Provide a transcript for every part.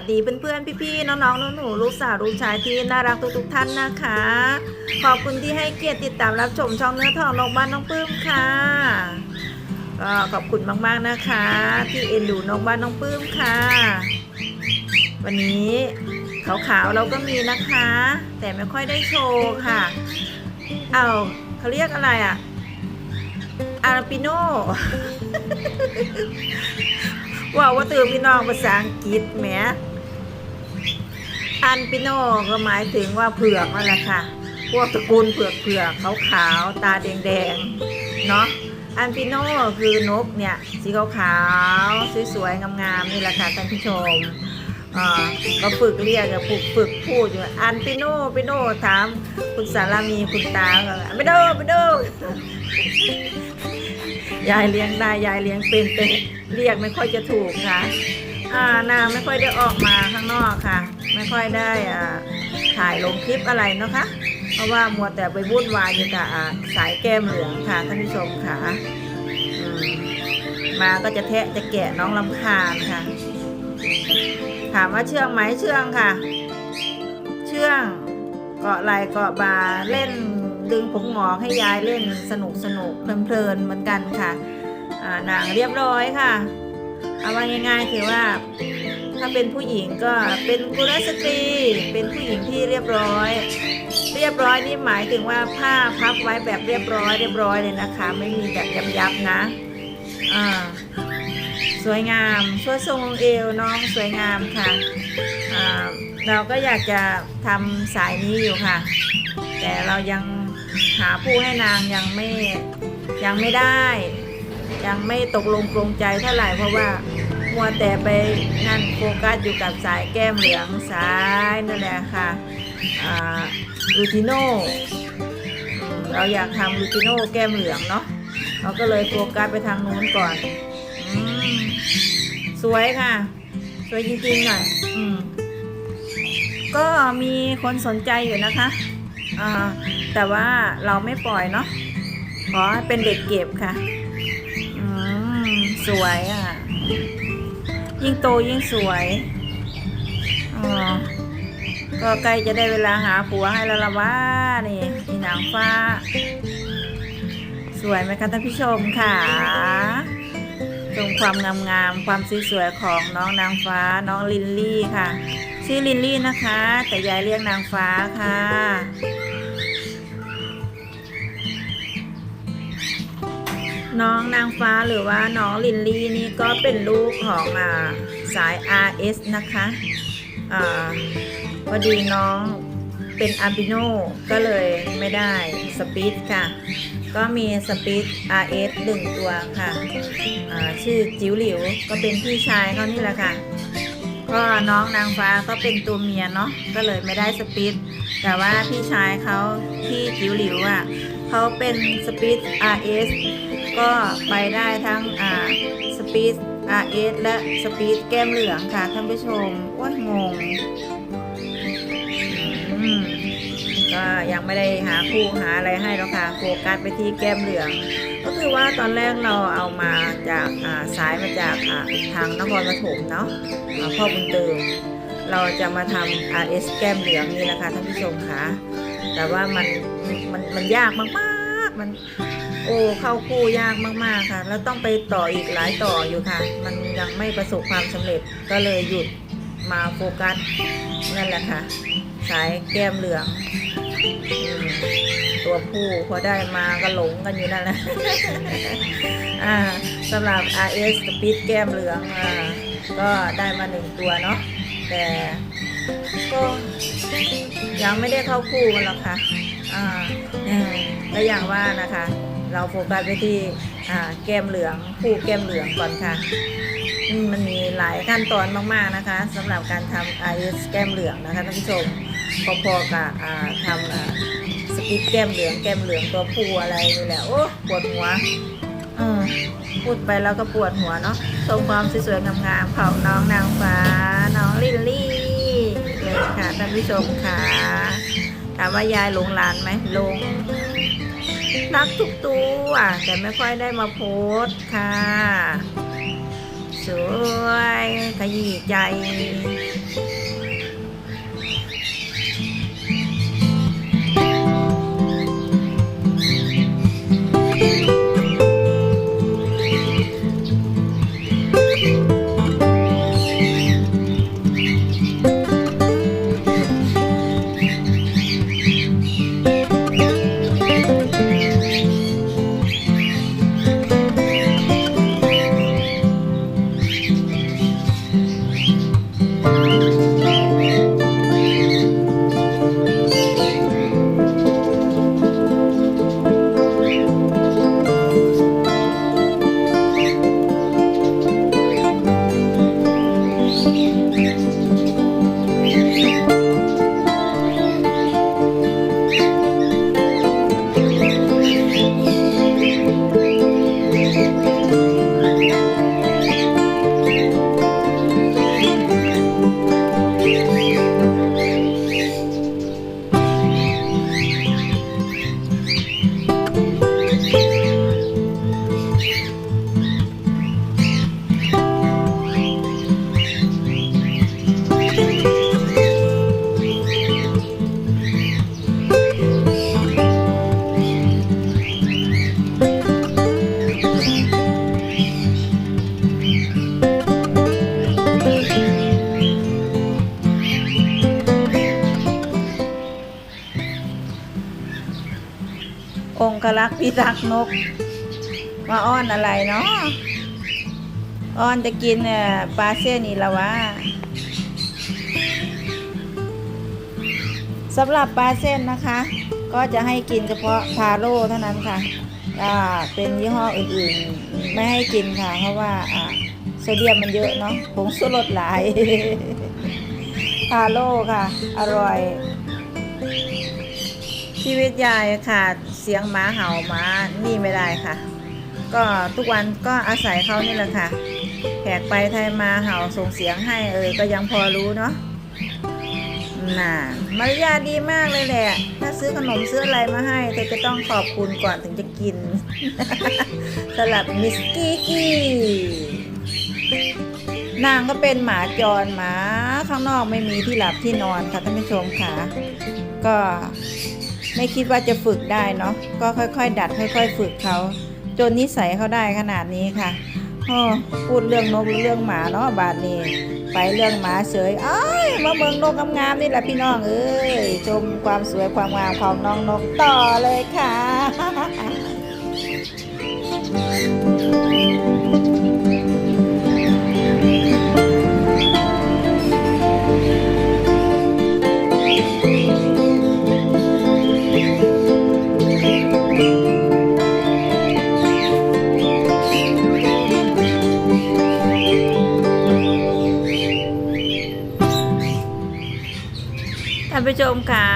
วัสดีเพื่อนๆ พี่ๆ น้องๆหนูๆลูกสาวลูกชายที่น่ารักทุกๆท่านนะคะ ขอบคุณที่ให้เกียรติติดตามรับชมช่องเนื้อทองนกบ้านน้องปื้มค่ะก็ขอบคุณมากๆนะคะ ที่เอ็นดูนกบ้านน้องปื้มค่ะ วันนี้ขาวๆเราก็มีนะคะ แต่ไม่ค่อยได้โชว์ค่ะ เอาเขาเรียกอะไรอะอาราปิโน ว่าว่าตื่นพี่น้องภาษาอังกฤษแหมอันปิโนก็หมายถึงว่าเผือกนั่นแหละค่ะ พวกตระกูลเผือกเผือกขาวขาวๆตาแดงแดงๆเนาะอันปิโนคือนกเนี่ยสีขาวขาวๆสวยๆงามๆนี่แหละค่ะท่านผู้ชมอ่าก็ฝึกเรียกฝึกฝึกพูดอยู่อันปิโนปิโนถามคุณสารามีคุณตาก็ไม่โดไม่โด ยายเลี้ยงได้ยายเลี้ยงเป็นแต่เรียกไม่ค่อยจะถูกค่ะอ่านางไม่ค่อยได้ออกมาข้างนอกค่ะ ไม่ค่อยได้อ่าถ่ายลงคลิปอะไรนะคะ เพราะว่ามัวแต่ไปวุ่นวายอยู่กับอ่สายแก้มเหลืองค่ะท่านผู้ชมค่ะมมาก็จะแทะจะแกะน้องลำคาญค่ะ ถามว่าเชื่องไหมเชื่องค่ะ เชื่องเกาะไหลเกาะบาเล่น ดึงผมหงอกให้ยายเล่นสนุกสนุกเพลินๆเหมือนกันค่ะอ่านางเรียบร้อยค่ะ เอาว่าง่ายๆคือว่า ถ้าเป็นผู้หญิงก็เป็นกุลสตรี เป็นผู้หญิงที่เรียบร้อย เรียบร้อยนี่หมายถึงว่าผ้าพับไว้แบบเรียบร้อยเรียบร้อยเลยนะคะ ไม่มีแบบยับยับๆนะอ่าสวยงามช่วยทรงเอวน้องสวยงามค่ะเราก็อยากจะทำสายนี้อยู่ค่ะ แต่เรายัง หาผู้ให้นางยังไม่ยังไม่ได้ ยังไม่ตกลงปรงใจเท่าไหร่เพราะว่ามัวแต่ไปนั่นโฟกัสอยู่กับสายแก้มเหลืองสายนั่นแหละค่ะลูติโน่เราอยากทำลูติโน่แก้มเหลืองเนาะเราก็เลยโฟกัสไปทางนู้นก่อนอมสวยค่ะ สวยจริงๆหน่อยอืมก็มีคนสนใจอยู่นะคะ แต่ว่าเราไม่ปล่อยเนาะขอเป็นเด็กเก็บค่ะ อืม สวยอะ ยิ่งโตยิ่งสวยอ๋อก็ใกล้จะได้เวลาหาผัวให้แล้วละว่านี่นี่นางฟ้า สวยไหมคะท่านผู้ชมค่ะชมความงามๆความสวยๆของน้องนางฟ้าน้องลินลี่ค่ะ ชื่อลินลี่นะคะ แต่ยายเรียกนางฟ้าค่ะ น้องนางฟ้าหรือว่าน้องลินลี่นี่ก็เป็นลูกของอ่าสาย RS นะคะอาพอดีน้องเป็นอาบิโนก็เลยไม่ได้สปีดค่ะ ก็มีสปีด RS หนึ่งตัวค่ะอ่าชื่อจิ๋วหลิวก็เป็นพี่ชายเขานี่แหละค่ะ ก็น้องนางฟ้าก็เป็นตัวเมียเนาะก็เลยไม่ได้สปีดแต่ว่าพี่ชายเขาที่จิ๋วหลิวอะเขาเป็นสปีด RS ก็ไปได้ทั้งอ่าสปีด RS และสปีดแก้มเหลืองค่ะท่านผู้ชมโอ้ยงงก็ยังไม่ได้หาคู่หาอะไรให้หรอกค่ะโฟกัสไปที่แก้มเหลือง ก็คือว่าตอนแรกเราเอามาจากอ่าสายมาจากอ่าทางนครปฐมเนาะอ่าพ่อบุญเติม เราจะมาทำ RS แก้มเหลืองนี่แหละค่ะท่านผู้ชมค่ะแต่ว่ามันมันมันยากมากๆมัน โอ้เข้าคู่ยากมากๆค่ะ แล้วต้องไปต่ออีกหลายต่ออยู่ค่ะ มันยังไม่ประสบความสำเร็จก็เลยหยุดมาโฟกัสนั่นแหละค่ะ สายแก้มเหลืองอตัวผู้พอได้มาก็หลงกันอยู่นั่นแหละสำหรับ RS สปีดแก้มเหลืองอก็ได้มาหนึ่งตัวเนาะแต่ก็ยังไม่ได้เข้าคู่กันหรอกค่ะ อ่าก็อย่างว่านะคะ เราโฟกัสไปที่แก้มเหลืองคู่แก้มเหลืองก่อนค่ะมันมีหลายขั้นตอนมากๆนะคะสำหรับการทำ RS แก้มเหลืองนะคะท่านผู้ชมพอๆกับทำสปิดแก้มเหลืองแก้มเหลืองตัวผู้อะไรนี่แหละโอ้ปวดหัวอพูดไปแล้วก็ปวดหัวเนาะชมความสวยๆงามๆของน้องนางฟ้า น้องลิลลี่เลยค่ะท่านผู้ชมค่ะถามว่ายายหลงหลานไหมหลง รักทุกตัว แต่ไม่ค่อยได้มาโพสค่ะสสวยขยี้ใจ พิทักนกมาอ้อนอะไรเนาะอ้อนจะกินปลาเส้นอีละวะสำหรับปลาเส้นนะคะ ก็จะให้กินเฉพาะพาโร่เท่านั้นค่ะอ่าเป็นยี่ห้ออื่นๆ ไม่ให้กินค่ะ เพราะว่าโซเดียมมันเยอะเนาะผงชูรสหลายพาโร่ค่ะ อร่อย ชีวิตยายขาดเสียงหมาเห่าหมานี่ไม่ได้ค่ะ ก็ทุกวันก็อาศัยเขานี่แหละค่ะแขกไปไทยมาเห่าส่งเสียงให้เออก็ยังพอรู้เนาะน่ะมารยาดีมากเลยแหละ ถ้าซื้อขนมซื้ออะไรมาให้ เธอจะต้องขอบคุณก่อนถึงจะกิน สลับมิสกี้กี้นางก็เป็นหมาจรหมาข้างนอกไม่มีที่หลับที่นอนค่ะท่านผู้ชมค่ะ ก็ ไม่คิดว่าจะฝึกได้เนาะก็ค่อยๆ ดัดค่อย ๆ ฝึกเขาจนนิสัยเขาได้ขนาดนี้ค่ะโอ้พูดเรื่องนกเรื่องหมาเนาะบาดนี้ไปเรื่องหมาเฉยอ้ายมาเมืองนกงามๆนี่แหละพี่น้องเอ้ยชมความสวยความงามของน้องนกต่อเลยค่ะ ผู้ชมค่ะ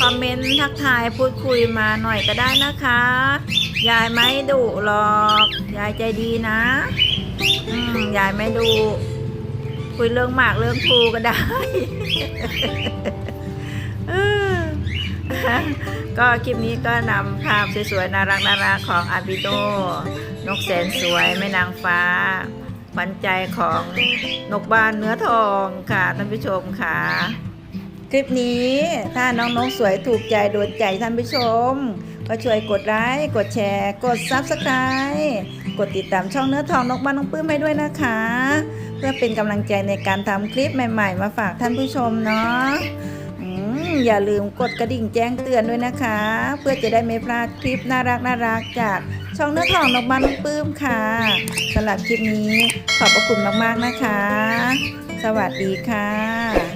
คอมเมนต์ทักทายพูดคุยมาหน่อยก็ได้นะคะ ยายไม่ดุหรอก ยายใจดีนะ อืมยายไม่ดุคุยเรื่องหมากเรื่องภูก็ได้ ก็คลิปนี้ก็นำภาพสวยๆ น่ารักน่ารักของอาบิโด นกแสนสวยแม่นางฟ้าขวัญใจของนกบ้านเนื้อทองค่ะท่านผู้ชมค่ะ คลิปนี้ถ้าน้องๆสวยถูกใจโดนใจท่านผู้ชม ก็ช่วยกดไลค์กดแชร์ กด Subscribe กดติดตามช่องเนื้อทองนกบ้านน้องปื้มให้ด้วยนะคะ เพื่อเป็นกำลังใจในการทำคลิปใหม่ ๆ มาฝากท่านผู้ชมเนาะอย่าลืมกดกระดิ่งแจ้งเตือนด้วยนะคะ เพื่อจะได้ไม่พลาดคลิปน่ารักน่ารักจากช่องเนื้อทองนกบ้านน้องปื้มค่ะสำหรับคลิปนี้ขอบพระคุณมากๆนะคะ สวัสดีค่ะ